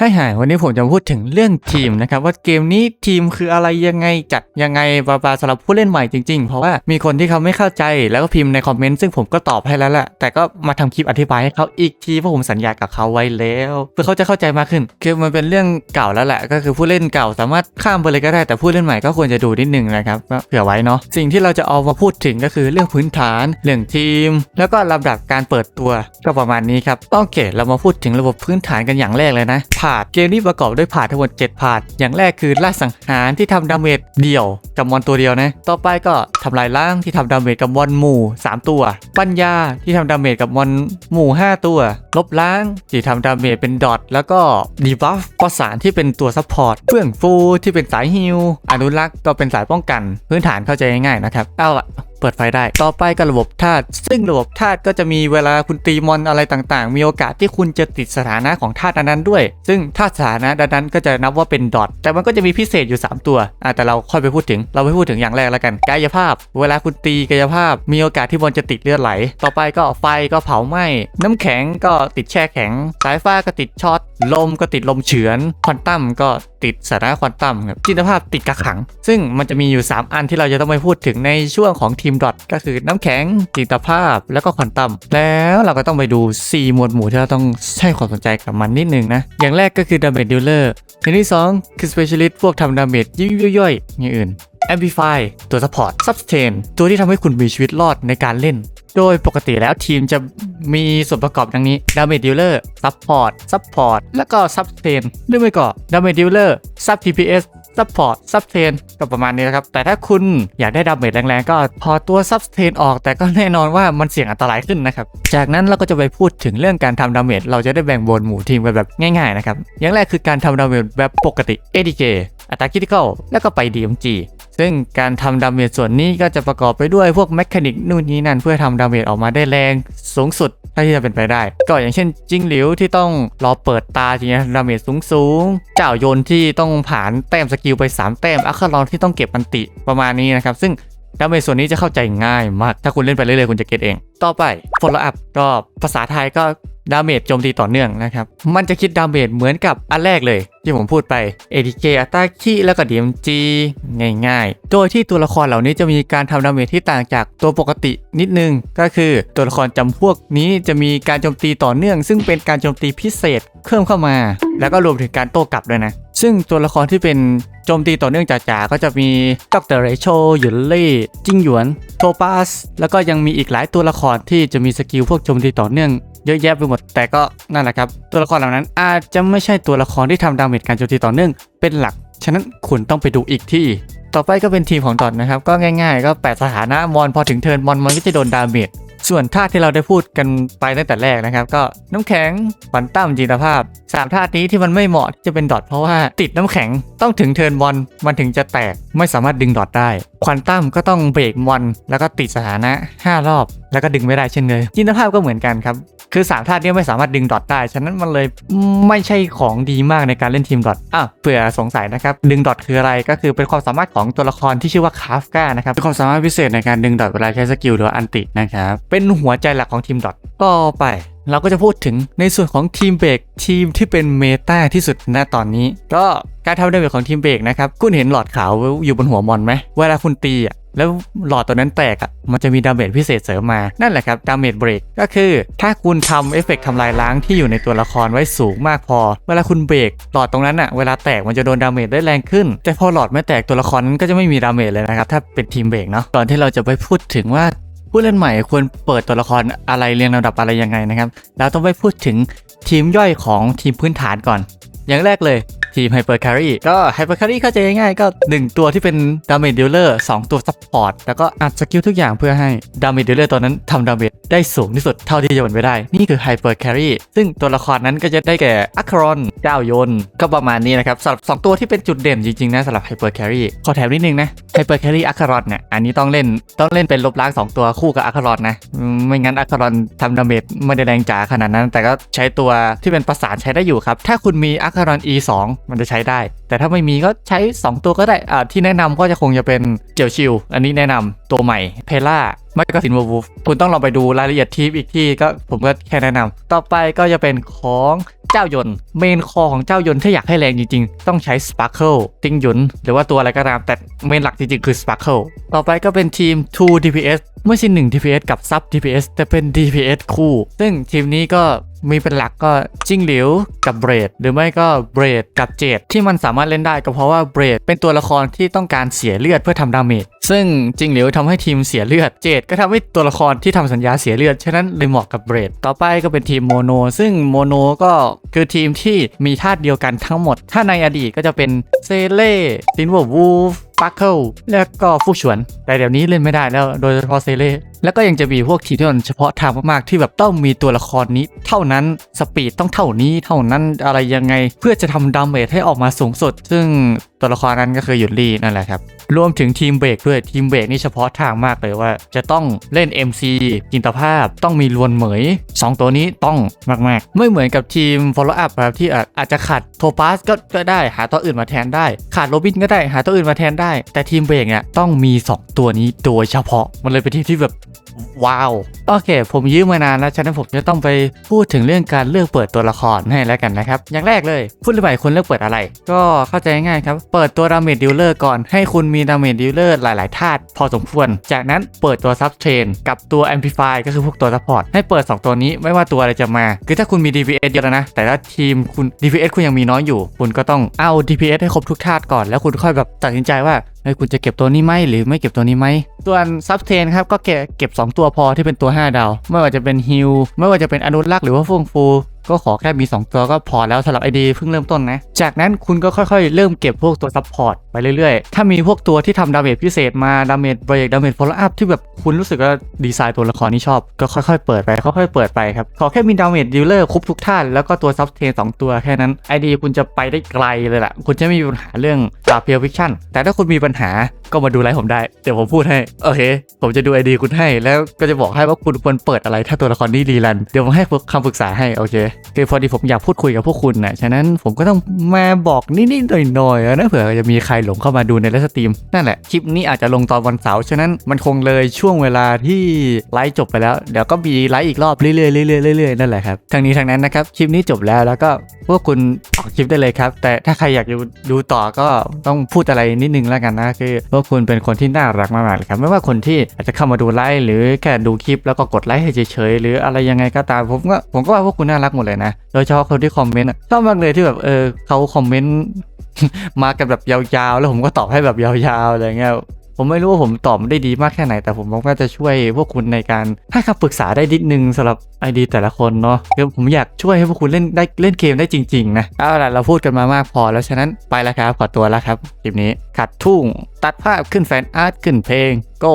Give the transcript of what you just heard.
ให้หายวันนี้ผมจะพูดถึงเรื่องทีมนะครับว่าเกมนี้ทีมคืออะไรยังไงจัดยังไงบาบาสำหรับผู้เล่นใหม่จริงๆ เพราะว่ามีคนที่เขาไม่เข้าใจแล้วก็พิมพ์ในคอมเมนต์ซึ่งผมก็ตอบให้แล้วแหละแต่ก็มาทำคลิปอธิบายให้เขาอีกทีเพราะผมสัญญากับเขาไว้แล้วเพื่อเขาจะเข้าใจมากขึ้น คือมันเป็นเรื่องเก่าแล้วแหละ ก็คือผู้เล่นเก่าสามารถข้ามไปเลยก็ได้แต่ผู้เล่นใหม่ก็ควรจะดูนิดนึงนะครับเผื่อไว้เนาะสิ่งที่เราจะเอามาพูดถึงก็คือเรื่องพื้นฐานเรื่องทีม แล้วก็ลำดับการเปิดตัวก็ประมาณนี้ครับโอเค เรามาพูดถึงระบบพื้นฐานกันอย่างแรกเลยนะผาดเกมนี้ประกอบด้วยผาดทั้งหมด7ผาดอย่างแรกคือล่าสังหารที่ทำดาเมจเดี่ยวกับมอนตัวเดียวนะ ต่อไปก็ทำลายล้างที่ทำดาเมจกับมอนหมู่ 3 ตัว ปัญญาที่ทำดาเมจกับมอนหมู่ 5 ตัว ลบล้างที่ทำดาเมจเป็นดอทแล้วก็ดีบัฟประสานที่เป็นตัวซัพพอร์ตเฟื่องฟูที่เป็นสายฮิลอนุรักษ์ก็เป็นสายป้องกัน พื้นฐานเข้าใจง่ายๆนะครับเอาละ เปิดไฟได้ ต่อไปก็ระบบธาตุซึ่งระบบธาตุก็จะมีเวลาคุณตีมอนอะไรต่างๆ มีโอกาสที่คุณจะติดสถานะของธาตุนั้นด้วย ซึ่งธาตุสถานะนั้นก็จะนับว่าเป็นดอทแต่มันก็จะมีพิเศษอยู่ 3 ตัวอะแต่เราค่อยไปพูดถึงเราไปพูดถึงอย่างแรกแล้วกัน กายภาพ เวลาคุณตีกายภาพ มีโอกาสที่บอลจะติดเลือดไหล ต่อไปก็ไฟก็เผาไหม้น้ำแข็งก็ติดแช่แข็ง สายฟ้าก็ติดช็อตลมก็ติดลมเฉือนควอนตัมก็ติดสถานะควอนตัมครับจินตภาพติดกักขัง ซึ่งมันจะมีอยู่ 3 อันที่เราจะต้องไปพูดถึงในช่วงของทีมดอทก็คือน้ำแข็งจิตภาพแล้วก็ควอนตัมแล้วเราก็ต้องไปดู 4 หมวดหมู่ที่เราต้องให้ความสนใจกับมันนิดนึงนะ อย่างแรกก็คือดาเมจดิลเลอร์อย่างที่ 2 คือ specialist พวกทำดาเมจย่อยๆอย่างอื่น Amplify ตัว Support Sustain ตัวที่ทำให้คุณมีชีวิตรอดในการเล่น โดยปกติแล้วทีมจะมีส่วนประกอบดังนี้ Damage Dealer Support Support แล้วก็ Sustain หรือไม่ก็ Damage Dealer Sub TPS Support Sustain ก็ประมาณนี้นะครับ แต่ถ้าคุณอยากได้ดาเมจแรงๆ ก็พอตัว Sustain ออก แต่ก็แน่นอนว่ามันเสี่ยงอันตรายขึ้นนะครับ จากนั้นเราก็จะไปพูดถึงเรื่องการทำดาเมจเราจะได้แบ่งบนหมู่ทีมกันแบบง่ายๆนะครับอย่างแรกคือการทำดาเมจแบบปกติ ADK อัตราคิติคอลแล้วก็ไป DMG ซึ่งการทำดาเมจส่วนนี้ก็จะประกอบไปด้วยพวกแมคานิกนู่นนี่นั่นเพื่อทำดาเมจออกมาได้แรง สูงสุด ถ้าที่จะเป็นไปได้ ก็อย่างเช่นจิ้งหลิวที่ต้องรอเปิดตาจริงๆดาเมจสูงสูงๆเจ้าโยนที่ต้องผ่านแต้มสกิลไป 3 แต้มอัคคารอนที่ต้องเก็บอันติประมาณนี้นะครับ ซึ่งดาเมจส่วนนี้จะเข้าใจง่ายมาก ถ้าคุณเล่นไปเรื่อยๆ คุณจะเก็ตเอง ต่อไป follow up ก็ภาษาไทยก็ ดาเมจโจมตีต่อเนื่องนะครับ มันจะคิดดาเมจเหมือนกับอันแรกเลย ที่ผมพูดไป ATK อัตราคีแล้วก็ DMG ง่ายๆ โดยที่ตัวละครเหล่านี้จะมีการทำดาเมจที่ต่างจากตัวปกตินิดนึง ก็คือตัวละครจำพวกนี้จะมีการโจมตีต่อเนื่อง ซึ่งเป็นการโจมตีพิเศษเพิ่มเข้ามา แล้วก็รวมถึงการโต้กลับด้วยนะ ซึ่งตัวละครที่เป็นโจมตีต่อเนื่องจ๋าๆก็จะมีดรเรโชหยุนเล่จิ้งหยวนโทปัสแล้วก็ยังมีอีกหลายตัวละครที่จะมีสกิลพวกโจมตีต่อเนื่อง เยอะแยะไปหมด แต่ก็นั่นแหละครับ ตัวละครเหล่านั้นอาจจะไม่ใช่ตัวละครที่ทำดาเมจการโจมตีต่อเนื่องเป็นหลัก ฉะนั้นคุณต้องไปดูอีกที่ ต่อไปก็เป็นทีมของดอทนะครับ ก็ง่ายๆ ก็แปดสถานะมอนพอถึงเทิร์นมอนมันก็จะโดนดาเมจส่วนธาตุที่เราได้พูดกันไปตั้งแต่แรกนะครับ ก็น้ำแข็งปันตั้มจินตภาพสามธาตุนี้ที่มันไม่เหมาะที่จะเป็นดอทเพราะว่าติดน้ำแข็งต้องถึงเทิร์นบอลมันถึงจะแตกไม่สามารถดึงดอทได้ควอนตัมก็ต้องเบรกมอนแล้วก็ติดสถานะ 5 รอบ แล้วก็ดึงไม่ได้เช่นเลยจินตภาพก็เหมือนกันครับ คือสามธาตุเนี้ไม่สามารถดึงดอทได้ ฉะนั้นมันเลยไม่ใช่ของดีมากในการเล่นทีมดอทอะเผื่อสงสัยนะครับ ดึงดอทคืออะไรก็คือเป็นความสามารถของตัวละครที่ชื่อว่าคาฟกานะครับเป็นความสามารถพิเศษในการดึงดอทเวลาใช้สกิลหรือว่าอันตินะครับเป็นหัวใจหลักของทีมดอทต่อไปเราก็จะพูดถึงในส่วนของทีมเบรกทีมที่เป็นเมตาที่สุดณตอนนี้ ก็การทำดาเมจของทีมเบรกนะครับ คุณเห็นหลอดขาวอยู่บนหัวมอนไหมเวลาคุณตีอะแล้วหลอดตัวนั้นแตกอะ มันจะมีดาเมจพิเศษเสริมมา นั่นแหละครับ ดาเมจเบรกก็คือ ถ้าคุณทำเอฟเฟกต์ทำลายล้างที่อยู่ในตัวละครไว้สูงมากพอ เวลาคุณเบรกหลอดตรงนั้นอะ เวลาแตกมันจะโดนดาเมจได้แรงขึ้น แต่พอหลอดไม่แตกตัวละครนั้นก็จะไม่มีดาเมจเลยนะครับ ถ้าเป็นทีมเบรกเนาะ ก่อนที่เราจะไปพูดถึงว่าผู้เล่นใหม่ควรเปิดตัวละครอะไรเรียงลำดับอะไรยังไงนะครับเราต้องไปพูดถึงทีมย่อยของทีมพื้นฐานก่อน อย่างแรกเลย ทีมไฮเปอร์คารีก็ไฮเปอร์คารีเข้าใจง่ายๆก็ 1 ตัวที่เป็นดาเมจเดิลเลอร์2ตัวซัพพอร์ตแล้วก็อัดสกิลทุกอย่างเพื่อให้ดาเมจเดิลเลอร์ตัวนั้นทำดาเมจได้สูงที่สุดเท่าที่จะเป็นไปได้ นี่คือไฮเปอร์คารีซึ่งตัวละครนั้นก็จะได้แก่อัครอนเจ้าโยนก็ประมาณนี้นะครับสำหรับ 2 ตัวที่เป็นจุดเด่นจริงๆนะสำหรับไฮเปอร์คารีขอแถมนิดนึงนะไฮเปอร์คารีอัครอนเนี่ยอันนี้ต้องเล่นต้องเล่นเป็นลบล้าง2ตัวคู่กับอัครอนนะไม่งั้นอัครอนทำดาเมจไม่ได้แรงจ๋าขนาดนั้น แต่ก็ใช้ตัวที่เป็นประสานใช้ได้อยู่ครับถ้าคุณมีอัครอน E2 มันจะใช้ได้ แต่ถ้าไม่มีก็ใช้ 2 ตัวก็ได้อ่าที่แนะนำก็จะคงจะเป็นเจลชิลอันนี้แนะนำตัวใหม่เพล่าไม่ก็ซินววูฟคุณต้องลองไปดูรายละเอียดทีมอีกที่ก็ผมก็แค่แนะนำต่อไปก็จะเป็นของเจ้ายนต์เมนคอของเจ้ายนต์ถ้าอยากให้แรงจริงๆ ต้องใช้ Sparkle ติงหยุน หรือว่าตัวอะไรก็ตาม แต่เมนหลักจริงๆ คือ Sparkle ต่อไปก็เป็นทีม 2 DPS ไม่ใช่1 DPS กับ Sub DPS แต่เป็น DPS คู่ ซึ่งทีมนี้ก็ มีเป็นหลักก็จิ้งหลิวกับเบรด หรือไม่ก็เบรดกับเจดที่มันสามารถเล่นได้ก็เพราะว่าเบรดเป็นตัวละครที่ต้องการเสียเลือดเพื่อทำดาเมจ ซึ่งจริงหลิวทำให้ทีมเสียเลือด เจดก็ทำให้ตัวละครที่ทำสัญญาเสียเลือด ฉะนั้นเลยเหมาะกับเบรด ต่อไปก็เป็นทีมโมโน ซึ่งโมโนก็คือทีมที่มีธาตุเดียวกันทั้งหมด ถ้าในอดีตก็จะเป็นเซเล่ซินเวอร์วูฟปักเคิลแล้วก็ฟูฉวน แต่เดี๋ยวนี้เล่นไม่ได้แล้วโดยเฉพาะเซเล่แล้วก็ยังจะมีพวกทีมที่มันเฉพาะทางมากๆ ที่แบบต้องมีตัวละครนี้ เท่านั้นสปีดต้องเท่านี้เท่านั้นอะไรยังไง เพื่อจะทำดาเมจให้ออกมาสูงสุด ซึ่งตัวละครนั้นก็คือหยุนลี่นั่นแหละครับ รวมถึงทีมเบรกด้วยทีมเบรกนี่เฉพาะทางมากเลยว่า จะต้องเล่น MC กินตภาพต้องมีลวนเหมย 2 ตัวนี้ต้องมากๆ ไม่เหมือนกับทีม follow up ครับที่อาจจะขาดโทปัสก็ก็ได้หาตัวอื่นมาแทนได้ ขาดโรบินก็ได้หาตัวอื่นมาแทนได้ แต่ทีมเบรกเนี่ยต้องมี 2 ตัวนี้โดยเฉพาะมันเลยเป็นทีมที่แบบว้าว โอเค ผมยืมมานานแล้วฉะนั้นผมจะต้องไปพูดถึงเรื่องการเลือกเปิดตัวละครให้แล้วกันนะครับ อย่างแรกเลยผู้เล่นใหม่ควรเลือกเปิดอะไร ก็เข้าใจง่ายครับเปิดตัวดาเมจดิลเลอร์ก่อนให้คุณมีดาเมจดิลเลอร์หลาย ๆ ธาตุพอสมควร จากนั้นเปิดตัวซับเทรนกับตัว Amplify ก็คือพวกตัวซัพพอร์ตให้เปิด 2 ตัวนี้ไม่ว่าตัวอะไรจะมา คือถ้าคุณมี DPS เยอะแล้วนะ แต่ถ้าทีมคุณ DPS คุณยังมีน้อยอยู่ คุณก็ต้องเอา DPS ให้ครบทุกธาตุก่อนแล้วคุณค่อยแบบตัดสินใจว่าเฮ้ยคุณจะเก็บตัวนี้ไหมหรือไม่เก็บตัวนี้ไหมส่วนซับเทนครับก็เก็บเก็บ 2 ตัวพอที่เป็นตัว 5 ดาว ไม่ว่าจะเป็นฮิลไม่ว่าจะเป็นอนุรักษ์หรือว่าฟงฟู ก็ขอแค่มี 2 ตัวก็พอแล้วสำหรับไอดีเพิ่งเริ่มต้นนะ จากนั้นคุณก็ค่อยๆ เริ่มเก็บพวกตัวซัพพอร์ตไปเรื่อยๆ ถ้ามีพวกตัวที่ทำดาเมจพิเศษมาดาเมจเบรกดาเมจโฟอลอัพที่แบบคุณรู้สึกว่าดีไซน์ตัวละครที่ชอบ ก็ค่อยๆ เปิดไปค่อยๆเปิดไปครับ ขอแค่มีดาเมจดีลเลอร์ครบทุกท่าน แล้วก็ตัวซับเทนสองตัวแค่นั้นไอดีคุณจะไปได้ไกลเลยล่ะคุณจะไม่มีปัญหาเรื่องดาเพียวฟิคชั่นแต่ถ้าคุณมีปัญหาก็มาดูไลฟ์ผมได้ เดี๋ยวผมพูดให้ โอเค ผมจะดูไอดีคุณให้ แล้วก็จะบอกให้ว่าคุณควรเปิดอะไร ถ้าตัวละครนี้รีรัน เดี๋ยวผมให้คำปรึกษาให้ โอเคคือพอดีผมอยากพูดคุยกับพวกคุณนะฉะนั้นผมก็ต้องมาบอกนิดๆหน่อยๆนะเผื่อจะมีใครหลงเข้ามาดูในไลฟ์สตรีม นั่นแหละ คลิปนี้อาจจะลงตอนวันเสาร์ ฉะนั้นมันคงเลยช่วงเวลาที่ไลฟ์จบไปแล้ว เดี๋ยวก็มีไลฟ์อีกรอบเรื่อยๆเรื่อยๆเรื่อยๆนั่นแหละครับ ทั้งนี้ทั้งนั้นนะครับ คลิปนี้จบแล้ว แล้วก็พวกคุณออกคลิปได้เลยครับ แต่ถ้าใครอยากดูดูต่อก็ต้องพูดอะไรนิดนึงแล้วกันนะคือพวกคุณเป็นคนที่น่ารักมากๆเลยครับไม่ว่าคนที่อาจจะเข้ามาดูไลฟ์หรือแค่ดูคลิปแล้วก็กดไลค์ให้เฉยๆหรืออะไรยังไงก็ตามผมก็ผมก็ว่าพวกคุณน่ารักหมดเลยนะโดยเฉพาะคนที่คอมเมนต์ชอบมากเลยที่แบบเออเขาคอมเมนต์มากันแบบยาวๆ แล้วผมก็ตอบให้แบบยาวๆอะไรเงี้ย ผมไม่รู้ว่าผมตอบได้ดีมากแค่ไหน แต่ผมมองว่าจะช่วยพวกคุณในการให้คำปรึกษาได้นิดนึงสำหรับไอดีแต่ละคนเนาะคือผมอยากช่วยให้พวกคุณเล่นได้เล่นเกมได้จริงๆนะเอาล่ะเราพูดกันมามากพอแล้วฉะนั้นไปแล้วครับขอตัวแล้วครับคลิปนี้ขัดทุ่ง ตัดภาพขึ้นแฟนอาร์ตขึ้นเพลงโก้